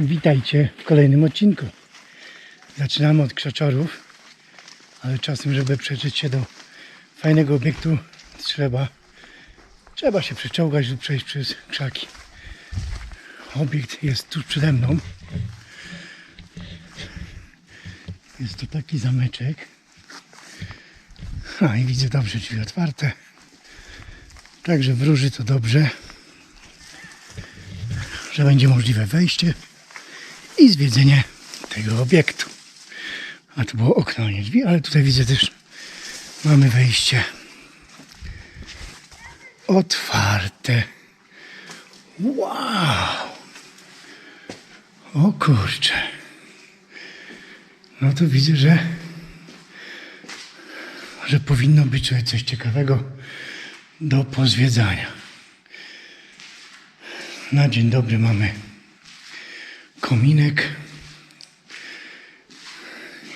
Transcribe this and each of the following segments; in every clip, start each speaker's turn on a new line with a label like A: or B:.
A: Witajcie w kolejnym odcinku. Zaczynamy od krzaczorów, ale czasem, żeby przeżyć się do fajnego obiektu, trzeba, trzeba się przeczołgać lub przejść przez krzaki. Obiekt jest tuż przede mną. Jest to taki zameczek. A i widzę dobrze drzwi otwarte. Także wróży to dobrze, że będzie możliwe wejście zwiedzenie tego obiektu. A to było okno, nie drzwi, ale tutaj widzę też mamy wejście otwarte. Wow! O kurczę. No to widzę, że że powinno być coś ciekawego do pozwiedzania. Na dzień dobry mamy kominek.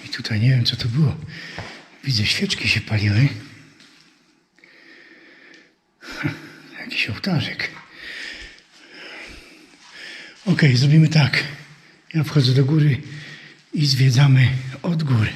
A: I tutaj nie wiem co to było. Widzę świeczki się paliły. Jakiś ołtarzyk. Ok, zrobimy tak. Ja wchodzę do góry i zwiedzamy od góry.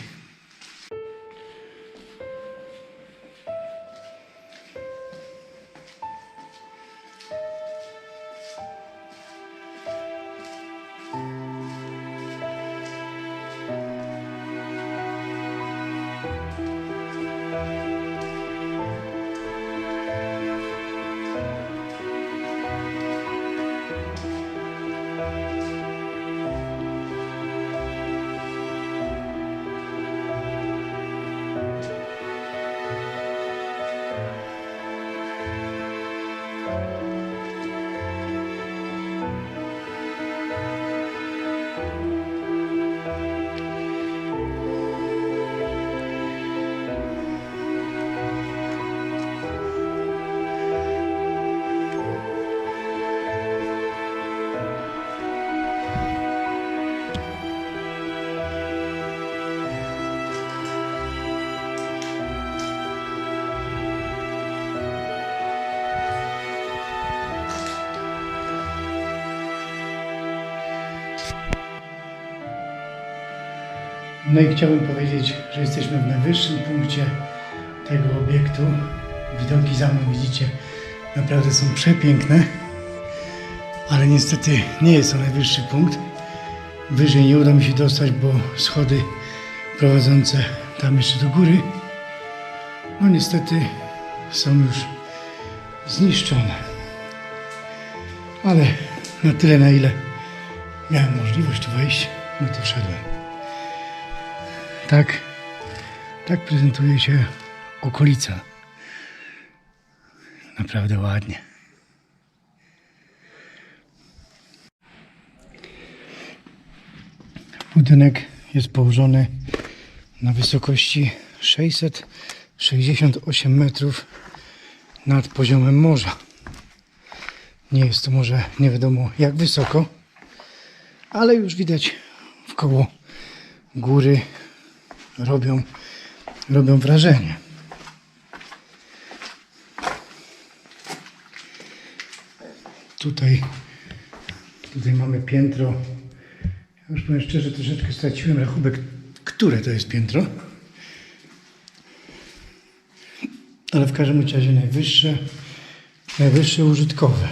A: No i chciałbym powiedzieć, że jesteśmy w najwyższym punkcie tego obiektu. Widoki za mną widzicie naprawdę są przepiękne, ale niestety nie jest to najwyższy punkt. Wyżej nie uda mi się dostać, bo schody prowadzące tam jeszcze do góry, no niestety są już zniszczone. Ale na tyle, na ile miałem możliwość tu wejść, no to wszedłem. Tak, tak prezentuje się okolica. Naprawdę ładnie. Budynek jest położony na wysokości 668 metrów nad poziomem morza. Nie jest to może nie wiadomo jak wysoko, ale już widać w koło góry robią, robią wrażenie. Tutaj, tutaj mamy piętro. Ja już powiem szczerze, troszeczkę straciłem które to jest piętro. Ale w każdym razie najwyższe, najwyższe użytkowe.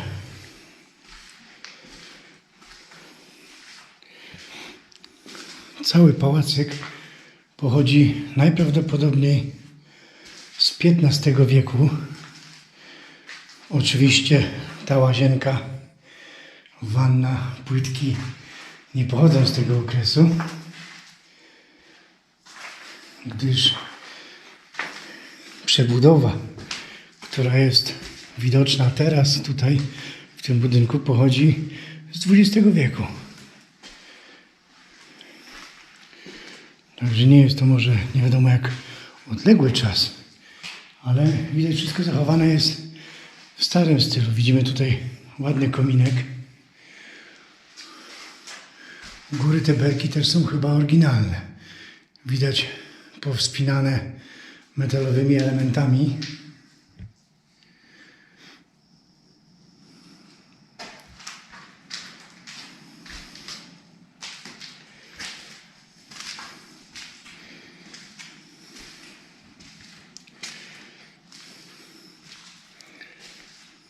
A: Cały pałacyk pochodzi najprawdopodobniej z XV wieku. Oczywiście ta łazienka, wanna, płytki nie pochodzą z tego okresu, gdyż przebudowa, która jest widoczna teraz tutaj w tym budynku pochodzi z XX wieku. Także nie jest to może nie wiadomo jak odległy czas, ale widać wszystko zachowane jest w starym stylu. Widzimy tutaj ładny kominek. Góry te belki też są chyba oryginalne. Widać powspinane metalowymi elementami.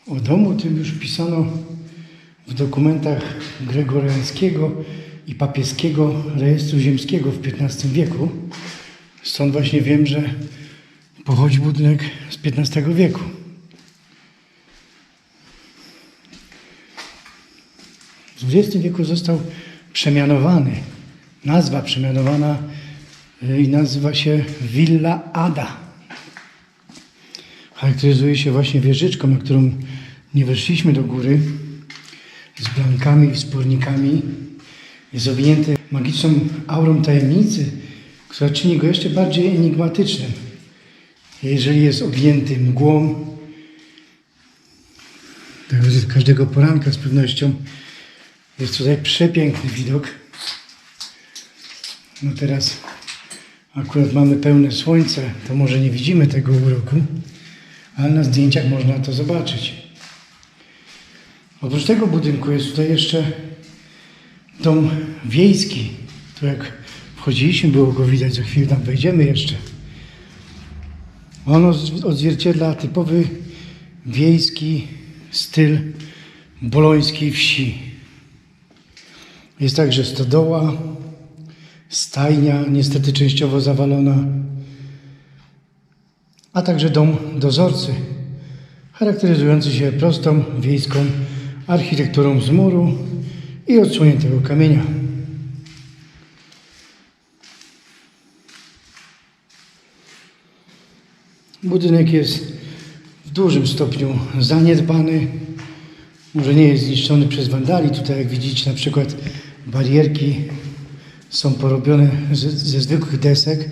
A: O domu tym już pisano w dokumentach gregoriańskiego i papieskiego rejestru ziemskiego w XV wieku. Stąd właśnie wiem, że pochodzi budynek z XV wieku. W XX wieku został przemianowany. Nazwa przemianowana y, i nazywa się Villa Ada. Charakteryzuje się właśnie wieżyczką, na którą nie weszliśmy do góry, z blankami i spornikami. Jest owinięty magiczną aurą tajemnicy, która czyni go jeszcze bardziej enigmatycznym. Jeżeli jest objęty mgłą, Także z każdego poranka z pewnością jest tutaj przepiękny widok. No teraz akurat mamy pełne słońce, to może nie widzimy tego uroku, ale na zdjęciach można to zobaczyć. Oprócz tego budynku jest tutaj jeszcze dom wiejski. Tu jak wchodziliśmy, było go widać, za chwilę tam wejdziemy jeszcze. Ono odzwierciedla typowy wiejski styl bolońskiej wsi. Jest także stodoła, stajnia, niestety częściowo zawalona, a także dom dozorcy, charakteryzujący się prostą wiejską architekturą z muru i odsłoniętego kamienia. Budynek jest w dużym stopniu zaniedbany. Może nie jest zniszczony przez wandali. Tutaj, jak widzicie, na przykład barierki są porobione ze, ze zwykłych desek,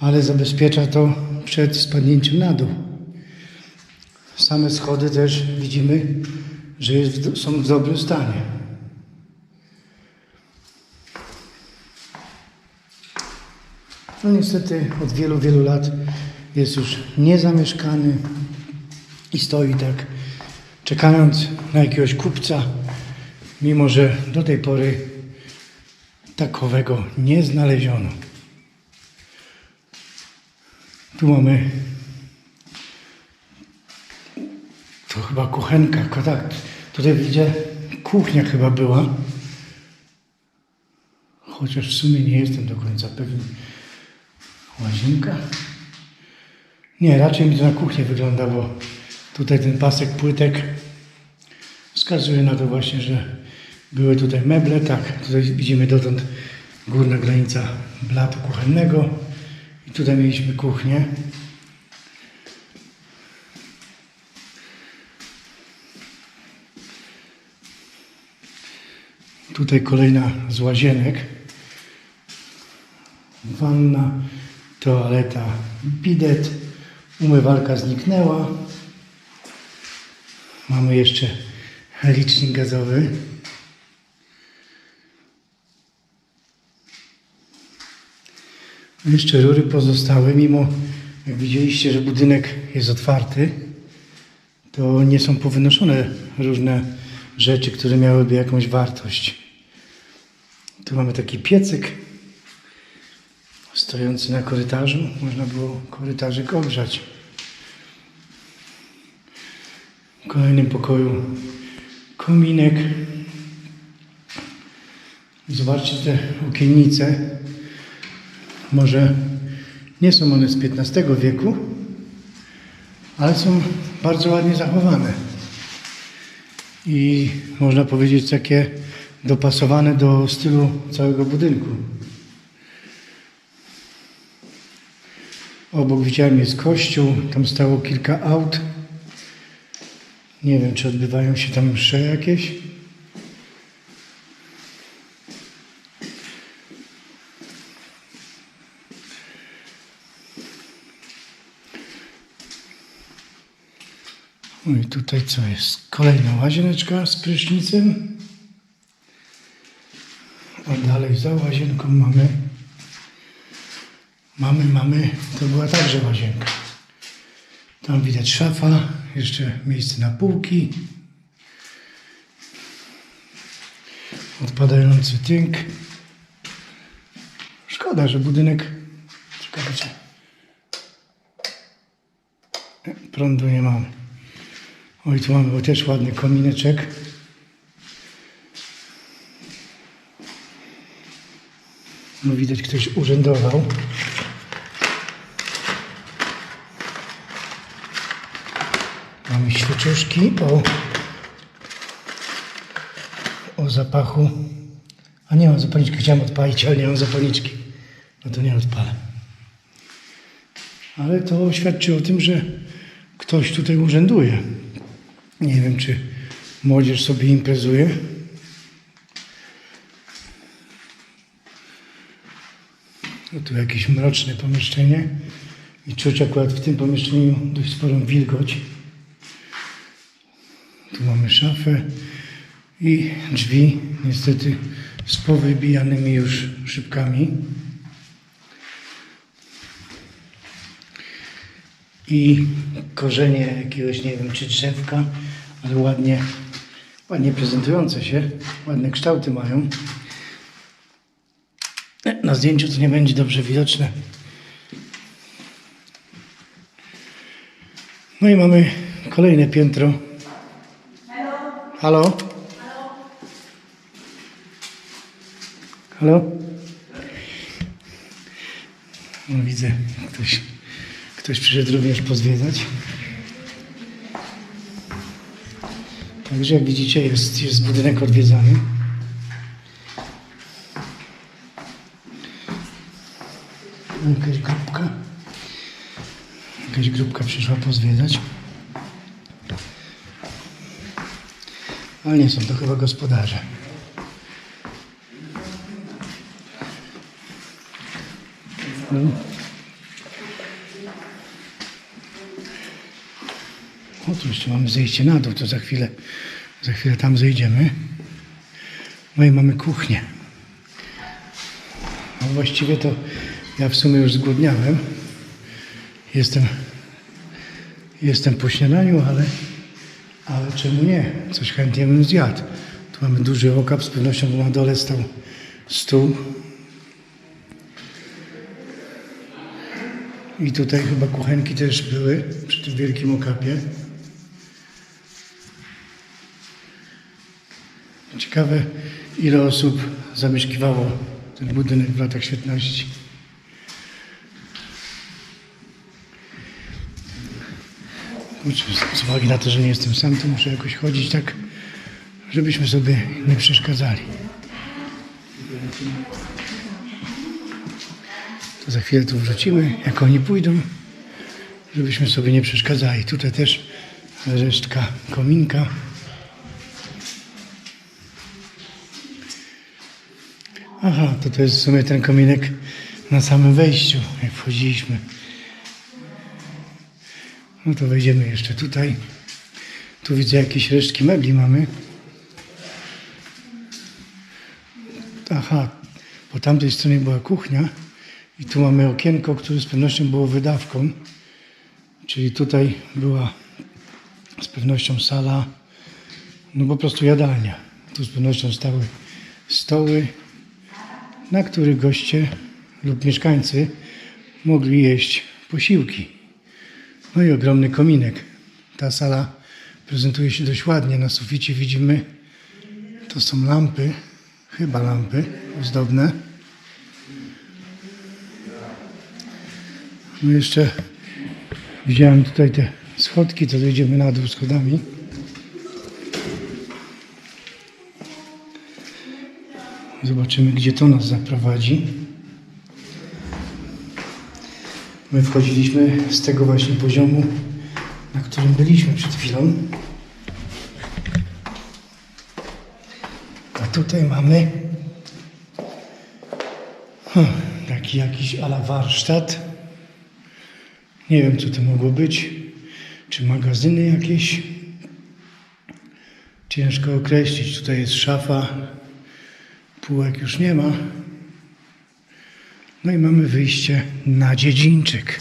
A: ale zabezpiecza to przed spadnięciem na dół. Same schody też widzimy, że jest, są w dobrym stanie. No niestety od wielu, wielu lat jest już niezamieszkany i stoi tak, czekając na jakiegoś kupca, mimo że do tej pory takowego nie znaleziono. Tu mamy to chyba kuchenka, tak. Tutaj widzę kuchnia chyba była. Chociaż w sumie nie jestem do końca pewien. Łazienka? Nie, raczej mi to na kuchnię wygląda, bo tutaj ten pasek płytek wskazuje na to właśnie, że były tutaj meble. Tak, tutaj widzimy dotąd górna granica blatu kuchennego. I tutaj mieliśmy kuchnię. Tutaj kolejna z łazienek. Wanna, toaleta, bidet, umywalka zniknęła. Mamy jeszcze licznik gazowy. Jeszcze rury pozostały, mimo jak widzieliście, że budynek jest otwarty, to nie są powynoszone różne rzeczy, które miałyby jakąś wartość. Tu mamy taki piecyk stojący na korytarzu. Można było korytarzyk ogrzać. W kolejnym pokoju kominek. Zobaczcie te okiennice. Może nie są one z XV wieku, ale są bardzo ładnie zachowane. I można powiedzieć takie dopasowane do stylu całego budynku. Obok widziałem jest kościół, tam stało kilka aut. Nie wiem, czy odbywają się tam msze jakieś. No i tutaj co jest? Kolejna łazieneczka z prysznicem. A dalej za łazienką mamy Mamy, mamy, to była także łazienka. Tam widać szafa, jeszcze miejsce na półki. Odpadający tynk. Szkoda, że budynek. Czekajcie. Prądu nie mamy. Oj, tu mamy też ładny komineczek. No widać, ktoś urzędował. Mamy świeczuszki o, o zapachu. A nie mam zapalniczki, chciałem odpalić, ale nie mam zapalniczki. No to nie odpalę. Ale to świadczy o tym, że ktoś tutaj urzęduje. Nie wiem, czy młodzież sobie imprezuje. No tu jakieś mroczne pomieszczenie i czuć akurat w tym pomieszczeniu dość sporą wilgoć. Tu mamy szafę i drzwi, niestety z powybijanymi już szybkami. I korzenie jakiegoś, nie wiem, czy drzewka, ale ładnie, ładnie prezentujące się, ładne kształty mają. Na zdjęciu to nie będzie dobrze widoczne. No i mamy kolejne piętro. Halo? Halo? No, widzę, ktoś, ktoś przyszedł również pozwiedzać. Także jak widzicie jest, jest budynek odwiedzany. Jakaś grupka. Jakaś grupka przyszła pozwiedzać. Ale nie są to chyba gospodarze. No. O, tu jeszcze mamy zejście na dół, to za chwilę, za chwilę tam zejdziemy. No i mamy kuchnię. No właściwie to ja w sumie już zgłodniałem. Jestem, jestem po śniadaniu, ale, ale czemu nie? Coś chętnie bym zjadł. Tu mamy duży okap, z pewnością na dole stał stół. I tutaj chyba kuchenki też były przy tym wielkim okapie. Ciekawe, ile osób zamieszkiwało ten budynek w latach świetności. Z uwagi na to, że nie jestem sam, to muszę jakoś chodzić tak, żebyśmy sobie nie przeszkadzali. To za chwilę tu wrzucimy, jak oni pójdą, żebyśmy sobie nie przeszkadzali. Tutaj też resztka kominka. Aha, to to jest w sumie ten kominek na samym wejściu, jak wchodziliśmy. No to wejdziemy jeszcze tutaj. Tu widzę jakieś resztki mebli mamy. Aha, po tamtej stronie była kuchnia i tu mamy okienko, które z pewnością było wydawką. Czyli tutaj była z pewnością sala, no po prostu jadalnia. Tu z pewnością stały stoły, na których goście lub mieszkańcy mogli jeść posiłki. No i ogromny kominek. Ta sala prezentuje się dość ładnie. Na suficie widzimy, to są lampy, chyba lampy ozdobne. No jeszcze widziałem tutaj te schodki, to dojdziemy na dół schodami. Zobaczymy, gdzie to nas zaprowadzi. My wchodziliśmy z tego właśnie poziomu, na którym byliśmy przed chwilą. A tutaj mamy hmm, taki jakiś ala warsztat. Nie wiem, co to mogło być. Czy magazyny jakieś? Ciężko określić. Tutaj jest szafa. Półek już nie ma. No i mamy wyjście na dziedzińczyk.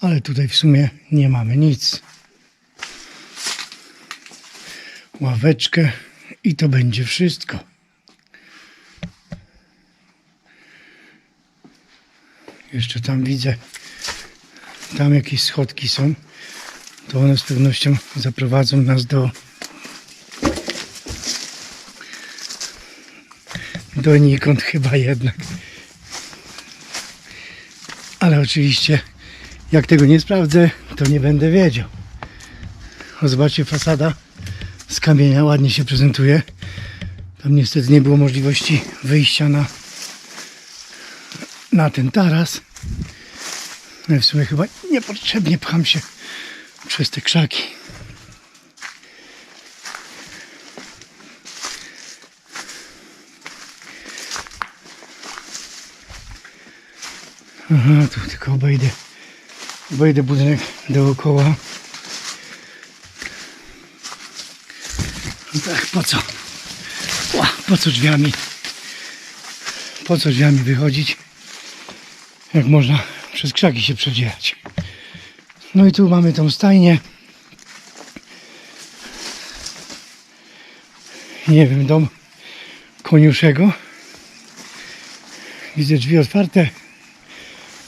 A: Ale tutaj w sumie nie mamy nic. Ławeczkę i to będzie wszystko. Jeszcze tam widzę, tam jakieś schodki są. to one z pewnością zaprowadzą nas do donikąd chyba jednak. Ale oczywiście, jak tego nie sprawdzę, to nie będę wiedział. O, zobaczcie, fasada z kamienia ładnie się prezentuje. Tam niestety nie było możliwości wyjścia na, na ten taras. No w sumie chyba niepotrzebnie pcham się przez te krzaki. Aha, tu tylko obejdę, obejdę budynek dookoła. No tak, po co? Po co drzwiami? Po co drzwiami wychodzić? Jak można przez krzaki się przedzierać. No i tu mamy tą stajnię. Nie wiem, dom koniuszego. Widzę drzwi otwarte.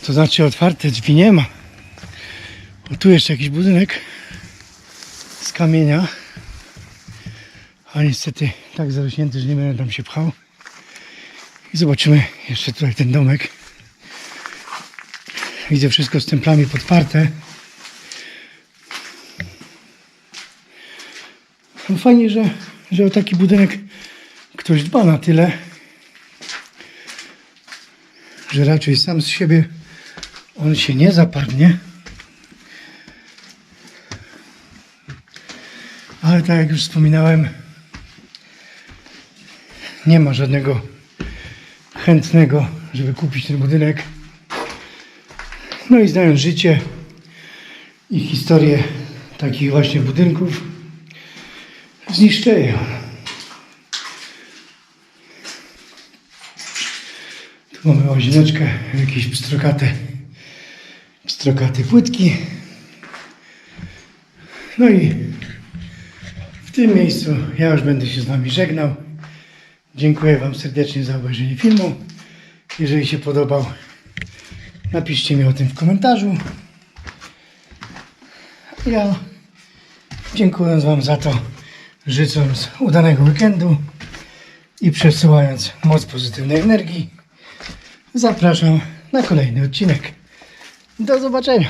A: To znaczy otwarte drzwi nie ma. O, tu jeszcze jakiś budynek z kamienia. A niestety tak zarośnięty, że nie będę tam się pchał. I zobaczymy jeszcze tutaj ten domek. Widzę wszystko z templami podparte. No fajnie, że, że o taki budynek ktoś dba na tyle, że raczej sam z siebie on się nie zapadnie. Ale tak jak już wspominałem, nie ma żadnego chętnego, żeby kupić ten budynek. No i znając życie i historię takich właśnie budynków, zniszczeją. Tu mamy łazieneczkę, jakieś pstrokate, pstrokate płytki. No i w tym miejscu ja już będę się z Wami żegnał. Dziękuję Wam serdecznie za obejrzenie filmu. Jeżeli się podobał, napiszcie mi o tym w komentarzu. Ja dziękuję Wam za to, życząc udanego weekendu i przesyłając moc pozytywnej energii. Zapraszam na kolejny odcinek. Do zobaczenia.